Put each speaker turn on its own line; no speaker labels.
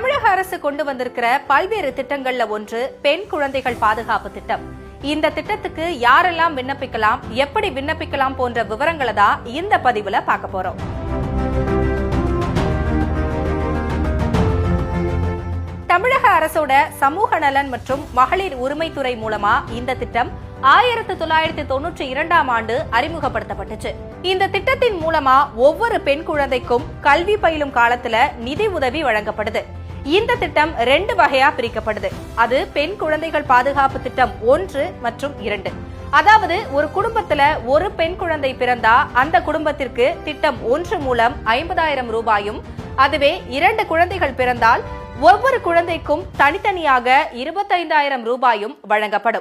தமிழக அரசு கொண்டு வந்திருக்கிற பல்வேறு திட்டங்கள்ல ஒன்று பெண் குழந்தைகள் பாதுகாப்பு திட்டம். இந்த திட்டத்துக்கு யாரெல்லாம் விண்ணப்பிக்கலாம் எப்படி விண்ணப்பிக்கலாம் போன்ற விவரங்களை தான் இந்த பதிவுல பார்க்க போறோம். தமிழக அரசோட சமூக நலன் மற்றும் மகளிர் உரிமைத்துறை மூலமா இந்த திட்டம் ஆயிரத்து தொள்ளாயிரத்தி தொண்ணூற்றி இரண்டாம் ஆண்டு அறிமுகப்படுத்தப்பட்டுச்சு. இந்த திட்டத்தின் மூலமா ஒவ்வொரு பெண் குழந்தைக்கும் கல்வி பயிலும் காலத்துல நிதி உதவி வழங்கப்படுது. இந்த திட்டம் ரெண்டு வகையா பிரிக்கப்படுது. அது பெண் குழந்தைகள் பாதுகாப்பு திட்டம் ஒன்று மற்றும் இரண்டு. அதாவது ஒரு குடும்பத்துல ஒரு பெண் குழந்தை பிறந்தா அந்த குடும்பத்திற்கு திட்டம் ஒன்று மூலம் ஐம்பதாயிரம் ரூபாயும் அதுவே இரண்டு குழந்தைகள் பிறந்தால் ஒவ்வொரு குழந்தைக்கும் தனித்தனியாக இருபத்தைந்தாயிரம் ரூபாயும் வழங்கப்படும்.